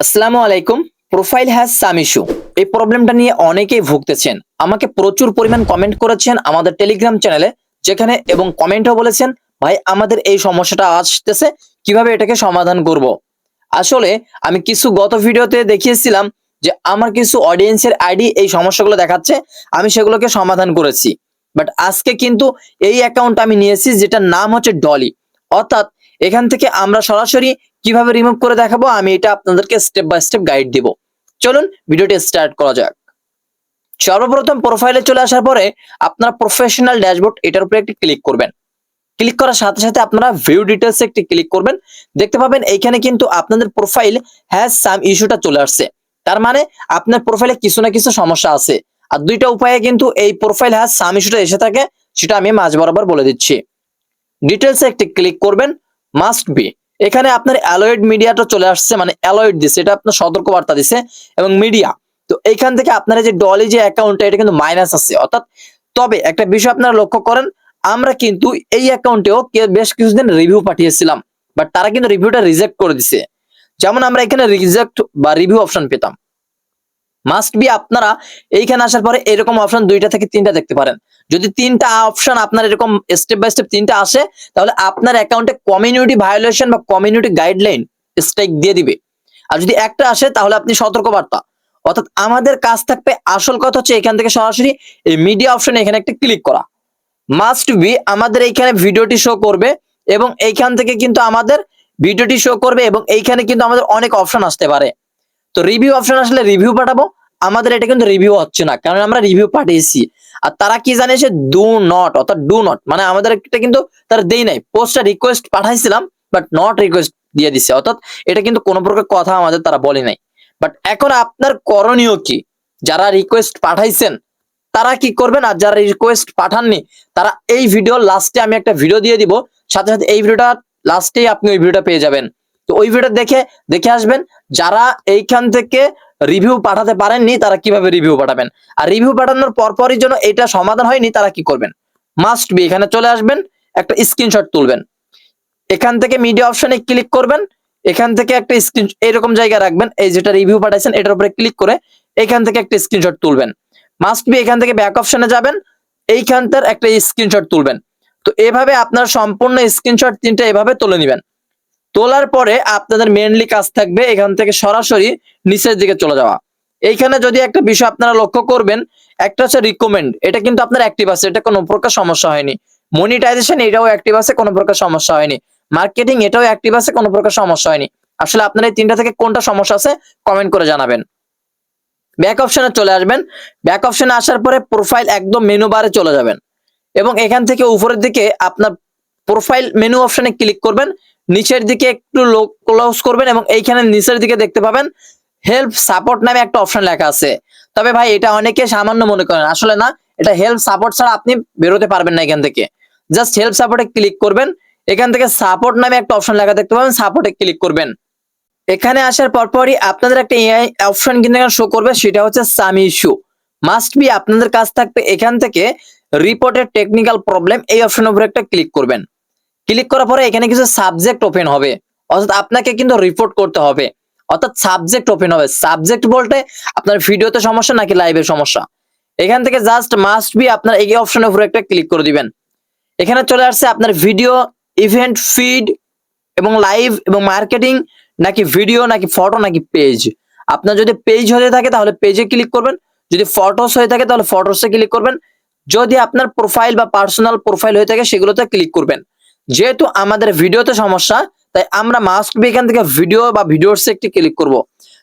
আসসালামু আলাইকুম। Profile has some issue. এই প্রবলেমটা নিয়ে অনেকেই ভুগতেছেন। আমাকে প্রচুর পরিমাণ কমেন্ট করেছেন আমাদের টেলিগ্রাম চ্যানেলে, যেখানে এবং কমেন্টও বলেছেন, ভাই, আমাদের এই সমস্যাটা আসতেছে, কীভাবে এটাকে সমাধান করব? আসলে, আমি কিছু গত ভিডিওতে দেখিয়েছিলাম যে আমার কিছু অডিয়েন্সের আইডি এই সমস্যাগুলো দেখাচ্ছে, আমি সেগুলোকে সমাধান করেছি। বাট আজকে কিন্তু এই অ্যাকাউন্ট আমি নিয়েছি, যেটার নাম হচ্ছে ডলি অর্থাৎ, এখান থেকে আমরা সরাসরি কীভাবে রিমুভ করে দেখাবো? আমি এটা আপনাদেরকে স্টেপ বাই স্টেপ গাইড দিব। চলুন ভিডিওটি স্টার্ট করা যাক। সর্বপ্রথম প্রোফাইলে চলে আসার পরে আপনারা প্রফেশনাল ড্যাশবোর্ড এটার উপরে একটি ক্লিক করবেন। ক্লিক করার সাথে সাথে আপনারা ভিউ ডিটেলস একটি ক্লিক করবেন। দেখতে পাবেন এইখানে কিন্তু আপনাদের প্রোফাইল হ্যাজ সাম ইস্যুটা চলে আসছে। তার মানে আপনার প্রোফাইলে কিছু না কিছু সমস্যা আছে। আর দুইটা উপায়ে কিন্তু এই প্রোফাইল হ্যাজ সাম ইস্যুটা এসে থাকে, সেটা আমি মাঝ বরাবর বলে দিচ্ছি। ডিটেলসে একটি ক্লিক করবেন মাস্ট বি এখানে আপনার অ্যালয়েড মিডিয়াটা চলে আসছে মানে অ্যালয়েড দিছে, এটা আপনার সতর্ক বার্তা দিছে, এবং মিডিয়া। তো এইখান থেকে আপনার যে ডলি যে অ্যাকাউন্টটা এটা কিন্তু মাইনাস আছে। অর্থাৎ তবে একটা বিষয় আপনারা লক্ষ্য করেন, আমরা কিন্তু এই অ্যাকাউন্টেও বেশ কিছুদিন রিভিউ পাঠিয়েছিলাম বাট তারা কিন্তু রিভিউটা রিজেক্ট করে দিছে। যেমন আমরা এখানে রিজেক্ট বা রিভিউ অপশন পেতাম। মাস্ট বি আপনারা এইখানে আসার পরে এরকম অপশন দুইটা থেকে তিনটা দেখতে পারেন। যদি তিনটা অপশন আপনার এরকম স্টেপ বাই স্টেপ তিনটা আসে, তাহলে আপনার অ্যাকাউন্টে কমিউনিটি ভায়োলেশন বা কমিউনিটি গাইডলাইন স্ট্রাইক দিয়ে দিবে। আর যদি একটা আসে, তাহলে আপনি সতর্কবার্তা। অর্থাৎ আমাদের কাজ থাকবে, আসল কথা হচ্ছে এখান থেকে সরাসরি এই মিডিয়া অপশনে এখানে একটা ক্লিক করা। মাস্ট বি আমাদের এইখানে ভিডিওটি শো করবে এবং এইখান থেকে কিন্তু আমাদের ভিডিওটি শো করবে এবং এইখানে কিন্তু আমাদের অনেক অপশন আসতে পারে। তো রিভিউ অপশন আসলে রিভিউ পাঠাবো। আমাদের এটা কিন্তু রিভিউ হচ্ছে না, কারণ আমরা রিভিউ পাঠিয়েছি। আর তারা কি জানিয়েছে? ডু নট অর্থাৎ ডু নট মানে আমাদের এটা কিন্তু তারা দেই নাই। পোস্টটা রিকোয়েস্ট পাঠাইছিলাম বাট নট রিকোয়েস্ট দিয়ে দিছে। অর্থাৎ এটা কিন্তু কোনো প্রকার কথা আমাদের তারা বলে নাই। বাট এখন আপনার করণীয় কি? যারা রিকোয়েস্ট পাঠাইছেন, তারা কি করবেন? আর যারা রিকোয়েস্ট পাঠাননি, তারা এই ভিডিও লাস্টে আমি একটা ভিডিও দিয়ে দিব। সাথে সাথে এই ভিডিওটা লাস্টেই আপনি ওই ভিডিওটা পেয়ে যাবেন। তো ওই ভিডিও দেখে দেখে আসবেন যারা এইখান থেকে রিভিউ পাঠাতে পারেননি, তারা কীভাবে রিভিউ পাঠাবেন? আর রিভিউ পাঠানোর পরপরই জন্য এটা সমাধান হয়নি, তারা কি করবেন? মাস্ট বি এখানে চলে আসবেন, একটা স্ক্রিনশট তুলবেন। এখান থেকে মিডিয়া অপশনে ক্লিক করবেন, এখান থেকে একটা স্ক্রিন এরকম জায়গা রাখবেন, এই যেটা রিভিউ পাঠাইছেন, এটার উপরে ক্লিক করে এখান থেকে একটা স্ক্রিনশট তুলবেন। মাস্ট বি এখান থেকে ব্যাক অপশনে যাবেন, এইখানটার একটা স্ক্রিনশট তুলবেন। তো এভাবে আপনার সম্পূর্ণ স্ক্রিনশট তিনটা এভাবে তুলে নেবেন। তোলার পরে আপনাদের মেনলি কাজ থাকবে এখান থেকে সরাসরি নিচের দিকে চলে যাওয়া। এইখানে যদি একটা বিষয় আপনারা লক্ষ্য করবেন, একটা হচ্ছে রিকমেন্ড এটা কিন্তু আপনার অ্যাক্টিভ আছে, এটা কোনো প্রকার সমস্যা হয়নি। মনিটাইজেশন এটাও অ্যাক্টিভ আছে, কোনো প্রকার সমস্যা হয়নি। মার্কেটিং এটাও অ্যাক্টিভ আছে, কোনো প্রকার সমস্যা হয়নি। আসলে আপনার এই তিনটা থেকে কোনটা সমস্যা আছে কমেন্ট করে জানাবেন। ব্যাক অপশনে চলে আসবেন। ব্যাক অপশনে আসার পরে প্রোফাইল একদম মেনু বারে চলে যাবেন। এবং এখান থেকে উপরের দিকে আপনার প্রোফাইল মেনু অপশনে ক্লিক করবেন। নিচের দিকে একটু ক্লোজ করবেন এবং এইখানে নিচের দিকে দেখতে পাবেন হেল্প সাপোর্ট নামে একটা অপশন লেখা আছে। তবে ভাই, এটা অনেকে সামান্য মনে করেন। আসলে না, এটা হেল্প সাপোর্ট ছাড়া আপনি বেরোতে পারবেন না এখান থেকে। জাস্ট হেল্প সাপোর্টে ক্লিক করবেন। এখান থেকে সাপোর্ট নামে একটা অপশন লেখা দেখতে পাবেন সাপোর্টে ক্লিক করবেন। এখানে আসার পরপরই আপনাদের একটা এআই অপশন কিন্তু শো করবে, সেটা হচ্ছে সামি ইস্যু মাস্ট বি আপনাদের কাজ থাকবে এখান থেকে রিপোর্টের টেকনিক্যাল প্রবলেম এই অপশনের উপরে একটা ক্লিক করবেন। ক্লিক করার পরে এখানে কিছু সাবজেক্ট ওপেন হবে। অর্থাৎ আপনাকে কিন্তু রিপোর্ট করতে হবে। অর্থাৎ সাবজেক্ট ওপেন হবে। সাবজেক্ট বলতে আপনার ভিডিওতে সমস্যা নাকি লাইভে সমস্যা? এখান থেকে জাস্ট মাস্ট বি আপনার এই অপশনের উপরে একটা ক্লিক করে দিবেন। এখানে চলে আসছে আপনার ভিডিও ইভেন্ট ফিড এবং লাইভ এবং মার্কেটিং নাকি ভিডিও নাকি ফটো নাকি পেজ আপনার যদি পেজ হয়ে থাকে তাহলে পেজে ক্লিক করবেন। যদি ফটোস হয়ে থাকে তাহলে ফটোসে ক্লিক করবেন। যদি আপনার প্রোফাইল বা পার্সোনাল প্রোফাইল হয়ে থাকে সেগুলোতে ক্লিক করবেন। যেহেতু আমাদের ভিডিওতে সমস্যা, তাই আমরা মাস্ট বি এখান থেকে ভিডিও বা ভিডিওসে একটি ক্লিক করব।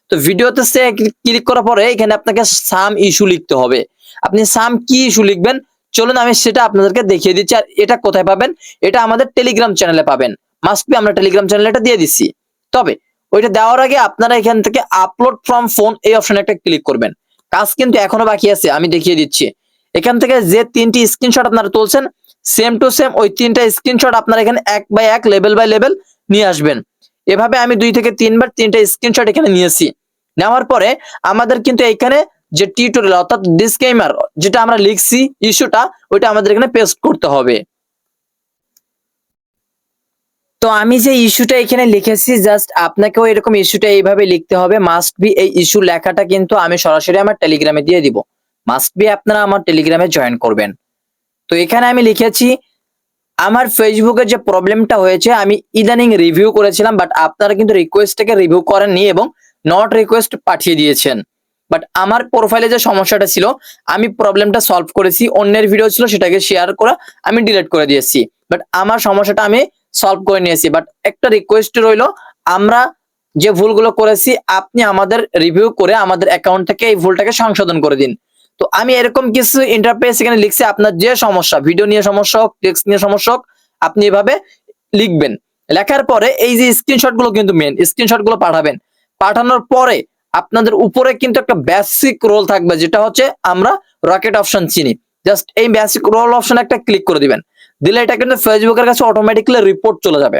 তো ভিডিওতে সে ক্লিক করার পরে এখানে আপনাকে সাম ইস্যু লিখতে হবে। আপনি সাম কি ইস্যু লিখবেন? চলুন আমি সেটা আপনাদেরকে দেখিয়ে দিচ্ছি। আর এটা কোথায় পাবেন? এটা আমাদের টেলিগ্রাম চ্যানেলে পাবেন। মাস্ট বি আমরা টেলিগ্রাম চ্যানেলে এটা দিয়ে দিচ্ছি। তবে ওইটা দেওয়ার আগে আপনারা এখান থেকে আপলোড ফ্রম ফোন এই অপশনে একটা ক্লিক করবেন। কাজ কিন্তু এখনও বাকি আছে, আমি দেখিয়ে দিচ্ছি। এখান থেকে যে তিনটি স্ক্রিনশট আপনারা তুলছেন সেম টু সেম ওই তিনটা স্ক্রিনশট আপনারা এখানে এক বাই এক লেভেল বাই লেভেল নিয়ে আসবেন। এভাবে আমি দুই থেকে তিনবার তিনটা স্ক্রিনশট এখানে নিয়েছি। নেওয়ার পরে আমাদের কিন্তু এখানে যে টিউটোরিয়াল অর্থাৎ ডিসক্লেমার যেটা আমরা লিখছি, ইস্যুটা, ওইটা আমাদের এখানে পেস্ট করতে হবে। তো আমি যে ইস্যুটা এখানে লিখেছি জাস্ট আপনাকেও এরকম ইস্যুটা এইভাবে লিখতে হবে। মাস্ট বি এই ইস্যু লেখাটা কিন্তু আমি সরাসরি আমার টেলিগ্রামে দিয়ে দিব। মাস্ট বি আপনারা আমার টেলিগ্রামে জয়েন করবেন। তো এখানে আমি লিখেছি, আমার ফেসবুকের যে প্রবলেমটা হয়েছে, আমি ইদানিং রিভিউ করেছিলাম বাট আপনারা কিন্তু রিকোয়েস্টটাকে রিভিউ করেননি এবং নট রিকোয়েস্ট পাঠিয়ে দিয়েছেন। বাট আমার প্রোফাইলে যে সমস্যাটা ছিল, আমি প্রবলেমটা সলভ করেছি, অন্যের ভিডিও ছিল, সেটাকে শেয়ার করে, আমি ডিলিট করে দিয়েছি। বাট আমার সমস্যাটা আমি সলভ করে নিয়েছি। বাট একটা রিকোয়েস্ট রইল, আমরা যে ভুলগুলো করেছি, আপনি আমাদের রিভিউ করে আমাদের অ্যাকাউন্ট থেকে এই ভুলটাকে সংশোধন করে দিন। তো আমি এরকম কিছু ইন্টারফেস এখানে লিখছি, আপনার যে সমস্যা ভিডিও নিয়ে সমস্যা হোক টেক্সট নিয়ে সমস্যা হোক, আপনি এভাবে লিখবেন। লেখার পরে এই যে স্ক্রিনশটগুলো কিন্তু মেন স্ক্রিনশটগুলো পাঠাবেন। পাঠানোর পরে আপনাদের উপরে কিন্তু একটা বেসিক রোল থাকবে, যেটা হচ্ছে আমরা রকেট অপশন চিনি। জাস্ট এই বেসিক রোল অপশন একটা ক্লিক করে দিবেন। দিলে এটা কিন্তু ফেসবুকের কাছে অটোমেটিক্যালি রিপোর্ট চলে যাবে।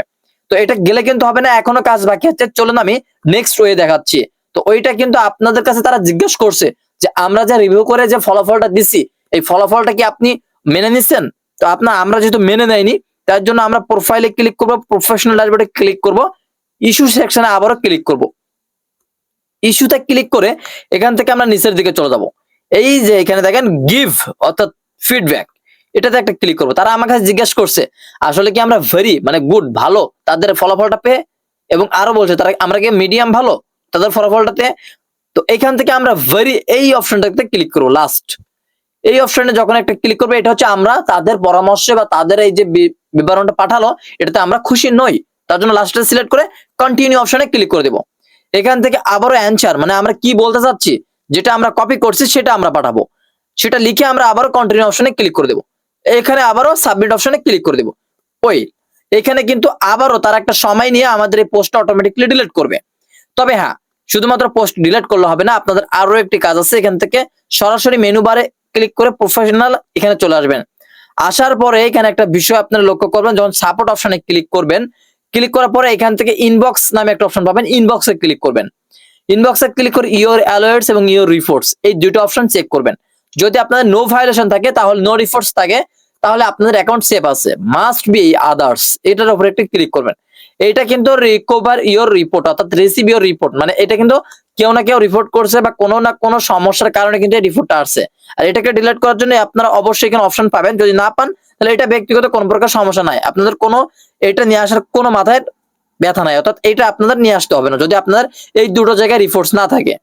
তো এটা গেলে কিন্তু হবে না, এখনও কাজ বাকি আছে, চলুন আমি নেক্সট ওয়ে দেখাচ্ছি। তো ওইটা কিন্তু আপনাদের কাছে তারা জিজ্ঞেস করছে যে আমরা যা রিভিউ করে যে ফলাফলটা দিছি, এই ফলাফলটা কি আপনি মেনে নিচ্ছেন? তো আপনার, আমরা যেহেতু মেনে নেয়নি, তার জন্য আমরা প্রোফাইলে ক্লিক করব প্রফেশনাল ড্যাশবোর্ডে ক্লিক করব ইস্যু সেকশনে আবারও ক্লিক করব। ইস্যুতে ক্লিক করে এখান থেকে আমরা নিচের দিকে চলে যাব। এই যে এখানে দেখেন গিভ অর্থাৎ ফিডব্যাক এটাতে একটা ক্লিক করব। তারা আমার কাছে জিজ্ঞেস করছে, আসলে কি আমরা ভেরি মানে গুড ভালো, তাদের ফলাফলটা পেয়ে? এবং আরও বলছে, তারা, আমরা কি মিডিয়াম ভালো? তাদের ফলাফলটাতে তো এখান থেকে আমরা ভেরি এই অপশনটাতে ক্লিক করব লাস্ট এই অপশনে যখন একটা ক্লিক করব, এটা হচ্ছে আমরা তাদের পরামর্শে বা তাদের এই যে বিবরণটা পাঠালো, এটাতে আমরা খুশি নই। তার জন্য লাস্টে সিলেক্ট করে কন্টিনিউ অপশনে ক্লিক করে দেবো। এখান থেকে আবারও অ্যান্সার মানে আমরা কি বলতে চাচ্ছি? যেটা আমরা কপি করছি, সেটা আমরা পাঠাবো। সেটা লিখে আমরা আবারও কন্টিনিউ অপশনে ক্লিক করে দেবো। এখানে আবারও সাবমিট অপশনে ক্লিক করে দেবো। ওই, এখানে কিন্তু আবারও তার একটা সময় নিয়ে আমাদের এই পোস্টটা অটোমেটিকলি ডিলিট করবে। তবে হ্যাঁ শুধুমাত্র পোস্ট ডিলিট করলে হবে না, আপনাদের আরও একটি কাজ আছে, এখান থেকে সরাসরি মেনু বারে ক্লিক করে প্রফেশনাল এখানে চলে আসবেন। আসার পরে এখানে একটা বিষয় আপনারা লক্ষ্য করবেন, যখন সাপোর্ট অপশনে ক্লিক করবেন ক্লিক করার পরে এখান থেকে ইনবক্স নামে একটা অপশন পাবেন ইনবক্সে ক্লিক করবেন। ইনবক্সে ক্লিক করে ইওর অ্যালার্টস এবং ইওর রিপোর্টস এই দুটো অপশন চেক করবেন। যদি আপনাদের নো ভায়োলেশন থাকে, তাহলে নো রিপোর্টস থাকে, তাহলে আপনাদের অ্যাকাউন্ট সেফ আছে। মাস্ট বি আদার্স এটার উপরে একটি ক্লিক করবেন। এটা কিন্তু রিকভার ইওর রিপোর্ট অর্থাৎ রিসিভ ইওর রিপোর্ট মানে এটা কিন্তু কেউ না কেউ রিপোর্ট করছে বা কোনো না কোনো সমস্যার কারণে কিন্তু এই রিপোর্টটা আসছে। আর এটাকে ডিলিট করার জন্য আপনারা অবশ্যই এখানে অপশন পাবেন। যদি না পান, তাহলে এটা ব্যক্তিগত কোনো প্রকার সমস্যা নাই। আপনাদের কোনো এটা নিয়ে আসার কোনো মাথায় ব্যথা নাই। অর্থাৎ এটা আপনাদের নিয়ে আসতে হবে না, যদি আপনার এই দুটো জায়গায় রিপোর্টস না থাকে।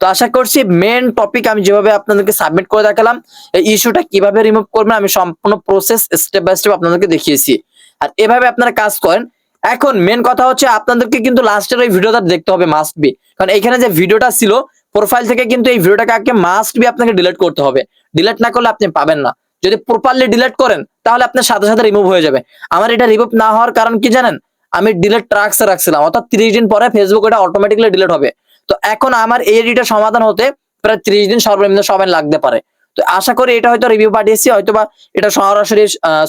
তো আশা করছি মেন টপিক আমি যেভাবে আপনাদেরকে সাবমিট করে দেখালাম, এই ইস্যুটা কীভাবে রিমুভ করবেন আমি সম্পূর্ণ প্রসেস স্টেপ বাই স্টেপ আপনাদেরকে দেখিয়েছি। আর এভাবে আপনারা কাজ করেন এখন মেন কথা হচ্ছে আপনাদেরকে কিন্তু লাস্টের ওই ভিডিওটা দেখতে হবে মাস্ট বি কারণ এখানে যে ভিডিওটা ছিল প্রোফাইল থেকে কিন্তু এই ভিডিওটাকে আগে মাস্ট বি আপনাকে ডিলিট করতে হবে। ডিলিট না করলে আপনি পাবেন না। যদি প্রপারলি ডিলিট করেন, তাহলে আপনার সাথে সাথে রিমুভ হয়ে যাবে। আমার এটা রিমুভ না হওয়ার কারণ কি জানেন? আমি ডিলিট ট্রাক্সে রাখছিলাম, অর্থাৎ তিরিশ দিন পরে ফেসবুক এটা অটোমেটিক্যালি ডিলিট হবে। তো এখন আমার এই এডিটা সমাধান হতে প্রায় ত্রিশ দিন সর্বনিম্ন সময় লাগতে পারে। তো আশা করি এটা হয়তো রিভিউ পাঠিয়েছি হয়তো বা এটা সরাসরি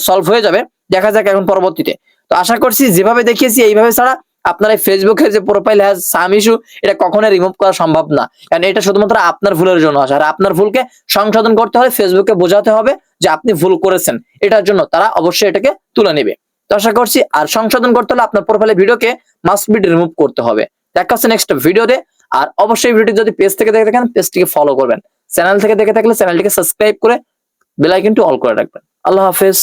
সলভ হয়ে যাবে। দেখা যাক এখন পরবর্তীতে। তো আশা করছি যেভাবে দেখিয়েছি, এইভাবে ছাড়া আপনার এই ফেসবুকের যে প্রোফাইল হ্যাজ সাম ইস্যু এটা কখনোই রিমুভ করা সম্ভব না। কারণ এটা শুধুমাত্র আপনার ভুলের জন্য আসে। আর আপনার ভুলকে সংশোধন করতে হলে ফেসবুকে বোঝাতে হবে যে আপনি ভুল করেছেন। এটার জন্য তারা অবশ্যই এটাকে তুলে নেবে। তো আশা করছি, আর সংশোধন করতে হলে আপনার প্রোফাইলে ভিডিওকে মাস্ট বি রিমুভ করতে হবে। দেখা হচ্ছে নেক্সট ভিডিওতে আর অবশ্যই ভিডিওটি যদি পেজ থেকে দেখে থাকেন পেজটিকে ফলো করবেন। চ্যানেল থেকে দেখে থাকলে চ্যানেলটিকে সাবস্ক্রাইব করে বেল আইকনটি অল করে রাখবেন। আল্লাহ হাফেজ।